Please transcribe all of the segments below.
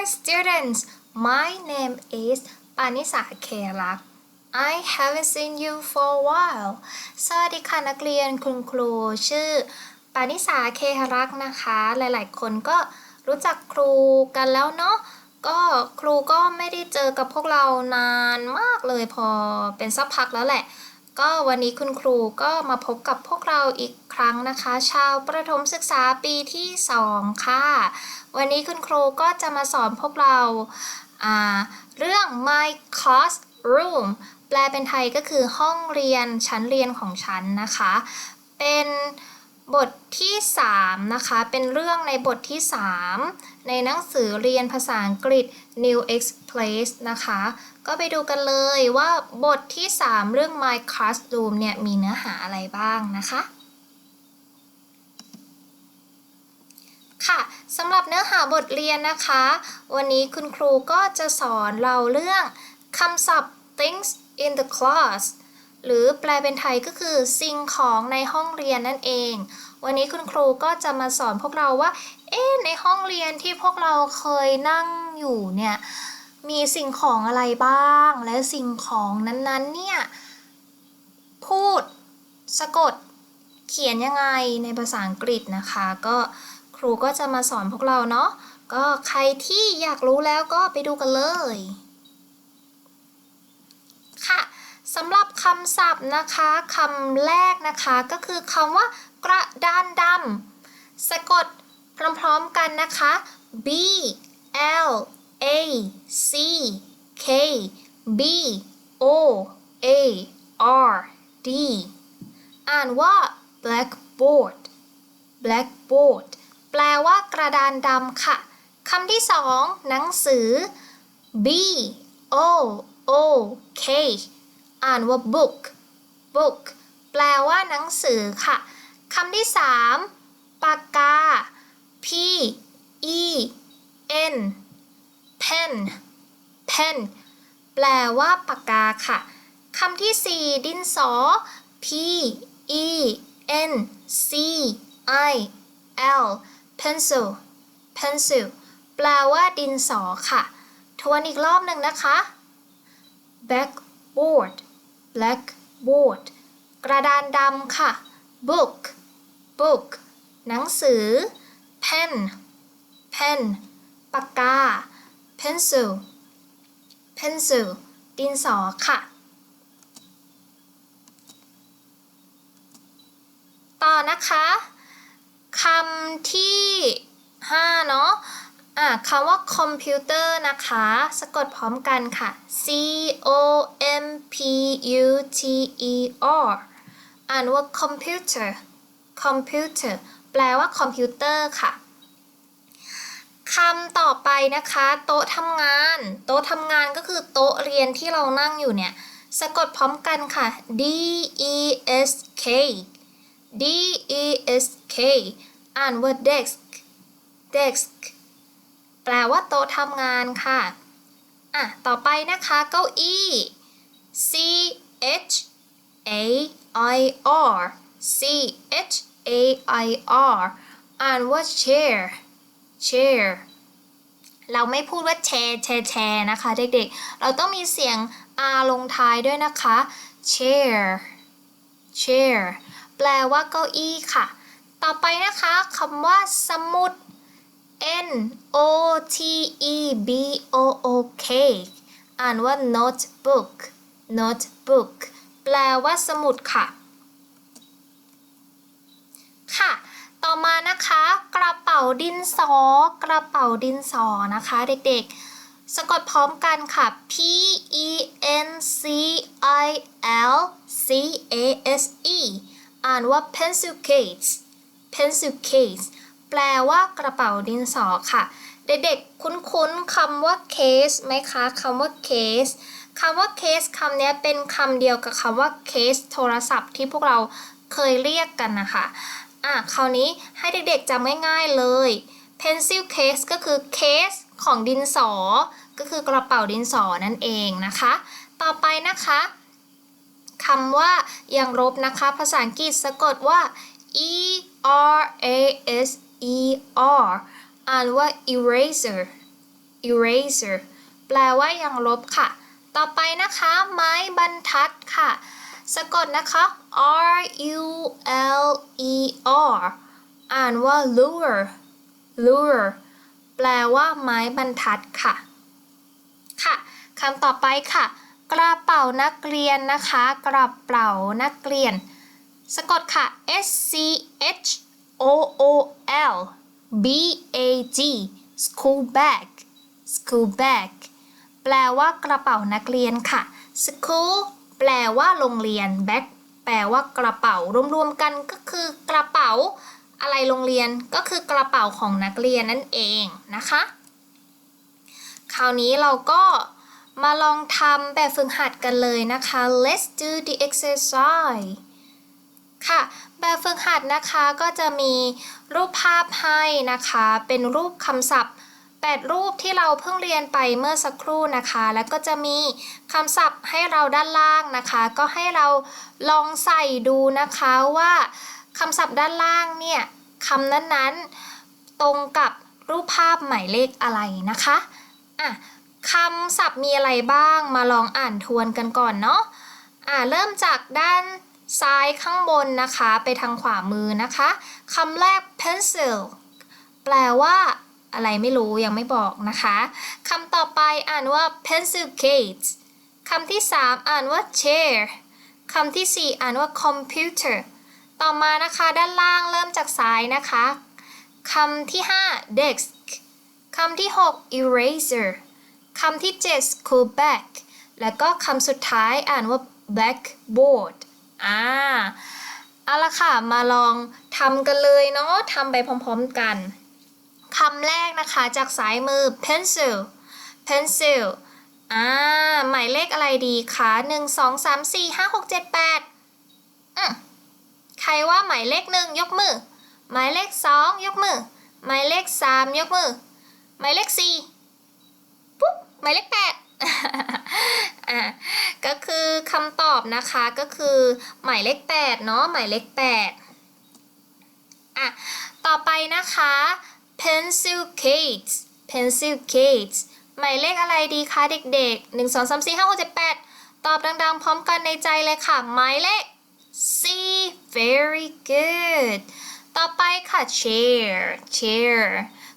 Hi students my name is ปานิสาเครัก I haven't seen you for a while สวัสดีค่ะนักเรียนคุณครูชื่อ ปานิสาเครักนะคะ หลายๆ คนก็รู้จักครูกันแล้วเนาะ ก็ครูก็ไม่ได้เจอกับพวกเรานานมากเลยพอเป็นสักพักแล้วแหละ ก็วันนี้คุณครูก็มาพบกับพวกเราอีก รั้งนะคะ ชาวประถมศึกษาปีที่ 2 ค่ะ วันนี้คุณครูก็จะมาสอนพวกเราาเรื่อง my classroom แปลเป็นไทยก็คือห้องเรียนชั้นเรียนของฉันนะคะ เป็นบทที่ 3 นะคะ เป็นเรื่องในบทที่ 3 ในหนังสือเรียนภาษาอังกฤษ New Express นะคะ ก็ไปดูกันเลยว่าบทที่ 3 เรื่อง My Classroom เนี่ย มีเนื้อหาอะไรบ้างนะคะ ค่ะ สำหรับเนื้อหาบทเรียนนะคะ วันนี้คุณครูก็จะสอนเราเรื่องคำศัพท์ things in the class หรือแปลเป็นไทยก็คือสิ่งของในห้องเรียนนั่นเอง วันนี้คุณครูก็จะมาสอนพวกเราว่า เอ๊ะในห้องเรียนที่พวกเราเคยนั่งอยู่เนี่ย มีสิ่งของอะไรบ้าง และสิ่งของนั้นๆเนี่ย พูด สะกด เขียนยังไงในภาษาอังกฤษนะคะ ก็ ครูก็จะมาสอนพวกเราเนาะก็ใครที่อยากรู้แล้วก็ไปดูกันเลย ค่ะสำหรับคำศัพท์นะคะคำแรกนะคะก็คือคำว่ากระดานดำสะกดพร้อมๆกันนะคะ B L A C K B O A R D อ่านว่า blackboard blackboard แปลว่ากระดานดำค่ะคำที่สองหนังสือ B O O K อ่านว่า book book แปลว่าหนังสือค่ะคำที่สามปากกา P E N pen pen แปลว่าปากกาค่ะคำที่สี่ดินสอ P E N C I L pencil pencil แปลว่าดินสอค่ะ ทวนอีกรอบหนึ่งนะคะ blackboard blackboard กระดานดำค่ะ book book หนังสือ pen pen ปากกา pencil pencil ดินสอค่ะ ต่อนะคะ คำที่5เนาะอะคำว่าคอมพิวเตอร์นะคะ สะกดพร้อมกันค่ะ C O M P U T E R อ่านว่า computer computer แปลว่าคอมพิวเตอร์ค่ะคำต่อไปนะคะ โต๊ะทำงาน โต๊ะทำงานก็คือโต๊ะเรียนที่เรานั่งอยู่เนี่ย สะกดพร้อมกันค่ะ D E S K D E S K อ่านว่า desk desk แปลว่าโต๊ะทำงานค่ะ อะ ต่อไปนะคะเก้าอี้ C H A I R C H A I R อ่านว่า chair chair เราไม่พูดว่าแชร์แชร์แชร์นะคะ เด็กๆ เราต้องมีเสียง R ลงท้ายด้วยนะคะ chair chair แปลว่าเก้าอี้ค่ะ ต่อไปนะคะคำว่าสมุด N O T E B O O K อ่านว่า notebook notebook แปลว่าสมุดค่ะ ค่ะ ต่อมานะคะ กระเป๋าดินสอ กระเป๋าดินสอนะคะเด็กๆ สะกดพร้อมกันค่ะ P E N C I L C A S E อ่านว่า pencil case pencil case แปลว่ากระเป๋าดินสอค่ะ เด็กๆ คุ้นๆคำว่า case ไหมคะคำว่า case คำว่า case คำนี้เป็นคำเดียวกับคำว่า case โทรศัพท์ที่พวกเราเคยเรียกกันนะคะ อะ คราวนี้ให้เด็กๆจำง่ายๆเลย pencil case ก็คือ case ของดินสอ ก็คือกระเป๋าดินสอนั่นเองนะคะ ต่อไปนะคะคำว่าอย่างลบนะคะ ภาษาอังกฤษสะกดว่า e r a s e r อ่านว่า eraser eraser แปลว่ายังลบค่ะ ต่อไปนะคะ ไม้บรรทัดค่ะ สะกดนะคะ R U L E R อ่านว่า lure lure แปลว่าไม้บรรทัดค่ะ ค่ะคำต่อไปค่ะ กระเป๋านักเรียนนะคะ กระเป๋านักเรียน สะกดค่ะ S C H O O L B A G school bag school bag แปลว่ากระเป๋านักเรียนค่ะ school แปลว่าโรงเรียน bag แปลว่ากระเป๋ารวมๆกันก็คือกระเป๋า อะไรโรงเรียนก็คือกระเป๋าของนักเรียนนั่นเองนะคะ คราวนี้เราก็มาลองทำแบบฝึกหัดกันเลยนะคะ let's do the exercise ค่ะ แบบฝึกหัดนะคะก็จะมีรูปภาพให้นะคะ เป็นรูปคำศัพท์ 8 รูปที่เราเพิ่งเรียนไปเมื่อสักครู่นะคะ แล้วก็จะมีคำศัพท์ให้เราด้านล่างนะคะ ก็ให้เราลองใส่ดูนะคะว่าคำศัพท์ด้านล่างเนี่ยคำนั้นๆตรงกับรูปภาพหมายเลขอะไรนะคะอะคำศัพท์มีอะไรบ้างมาลองอ่านทวนกันก่อนเนาะอะเริ่มจากด้าน ซ้ายข้างบนนะคะไปทางขวามือนะคะคำแรก pencil แปลว่าอะไรไม่รู้ยังไม่บอกนะคะคำต่อไปอ่านว่า pencil case คำที่ 3 อ่านว่า chair คำที่ 4 อ่านว่า computer ต่อมานะคะด้านล่างเริ่มจากซ้ายนะคะคำที่ 5 desk คำที่ 6 eraser คำที่ 7 school bag แล้วก็คำสุดท้ายอ่านว่า blackboard อ่าเอาละค่ะมาลองทำกันเลยเนาะทำไปพร้อมๆกันคำแรกนะคะจากซ้ายมือ pencil pencil อ่าหมายเลขอะไรดีคะหนึ่งสองสามสี่ห้าหกเจ็ดแปดอืมใครว่าหมายเลขหนึ่งยกมือ หมายเลขสองยกมือ หมายเลขสามยกมือ หมายเลขสี่ปุ๊บหมายเลขแปด ก็คือคำตอบนะคะก็คือหมายเลขแปดเนาะหมายเลขแปดอะต่อไปนะคะ pencil case pencil case หมายเลขอะไรดีคะเด็กๆ 1 2 3 4 5 6 7 8 ตอบดังๆ พร้อมกันในใจเลยค่ะ หมายเลข C very good ต่อไปค่ะ chair chair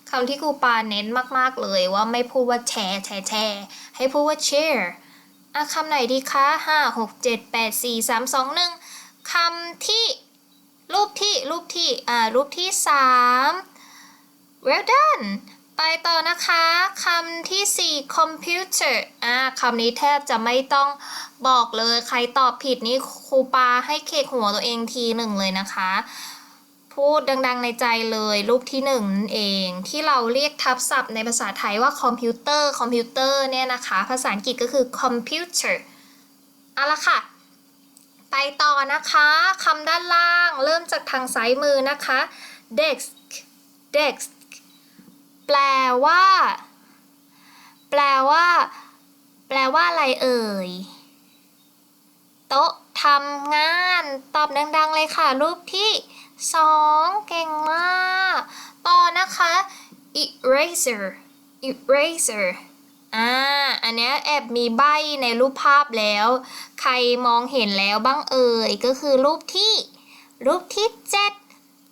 คำที่ครูปาเน้นมากๆเลยว่าไม่พูดว่าแชร์แชร์แชร์ ให้พูดว่า chair อะคำไหนดีคะ5 6 7 8 4 3 2 1คำที่ รูปที่ รูปที่ อ่า รูปที่3 well done ไปต่อนะคะคำที่ 4 computer อ่าคำนี้แทบจะไม่ต้องบอกเลย ใครตอบผิดนี่ครูปาให้เคกหัวตัวเองทีหนึ่งเลยนะคะ พูดดังๆในใจเลยรูปที่หนึ่งนั่นเอง ที่เราเรียกทับศัพท์ในภาษาไทยว่าคอมพิวเตอร์คอมพิวเตอร์เนี่ยนะคะ ภาษาอังกฤษก็คือ computer เอาละค่ะ ไปต่อนะคะคำด้านล่างเริ่มจากทางซ้ายมือนะคะ desk desk แปลว่า แปลว่า แปลว่าอะไรเอ่ย โต๊ะทำงาน ตอบดังๆเลยค่ะ รูปที่ สองเก่งมาก ต่อนะคะ eraser eraser อ่า อันนี้แอบมีใบในรูปภาพแล้ว ใครมองเห็นแล้วบ้างเอ่ย ก็คือรูปที่ รูปที่เจ็ด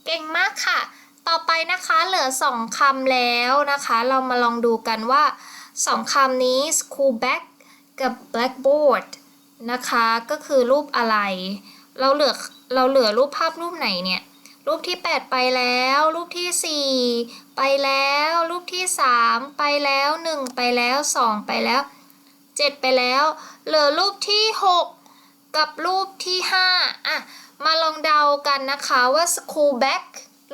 เก่งมากค่ะ ต่อไปนะคะเหลือสองคำแล้วนะคะ เรามาลองดูกันว่าสองคำนี้ school bag กับ blackboard นะคะ ก็คือรูปอะไร เราเหลือ เราเหลือรูปภาพรูปไหนเนี่ย รูปที่ 8 ไปแล้ว รูปที่ 4 ไปแล้ว รูปที่ 3 ไปแล้ว 1 ไปแล้ว 2 ไปแล้ว 7 ไปแล้ว เหลือรูปที่ 6 กับรูปที่ 5 อะ มาลองเดากันนะคะว่า school bag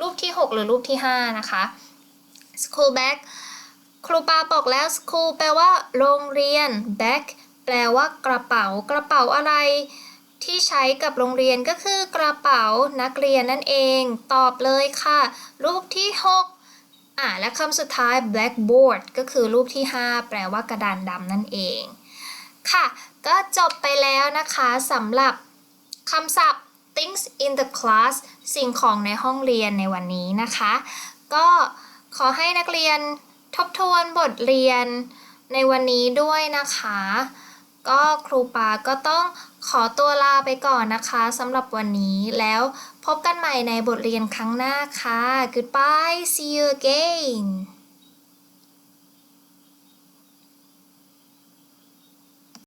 รูปที่ 6 หรือรูปที่ 5 นะคะ school bag ครูปาบอกแล้ว school แปลว่าโรงเรียน bag แปลว่ากระเป๋ากระเป๋าอะไร ที่ใช้กับโรงเรียนก็คือกระเป๋านักเรียนนั่นเอง ตอบเลยค่ะ รูปที่ 6 อะและคำสุดท้าย blackboard ก็คือรูปที่ 5 แปลว่ากระดานดำนั่นเอง ค่ะ ก็จบไปแล้วนะคะสำหรับคำศัพท์ things in the class สิ่งของในห้องเรียนในวันนี้นะคะ ก็ขอให้นักเรียนทบทวนบทเรียนในวันนี้ด้วยนะคะ ก็ครูปาก็ต้องขอตัวลาไปก่อนนะคะสำหรับวันนี้แล้วพบกันใหม่ในบทเรียนครั้งหน้าค่ะ goodbye see you again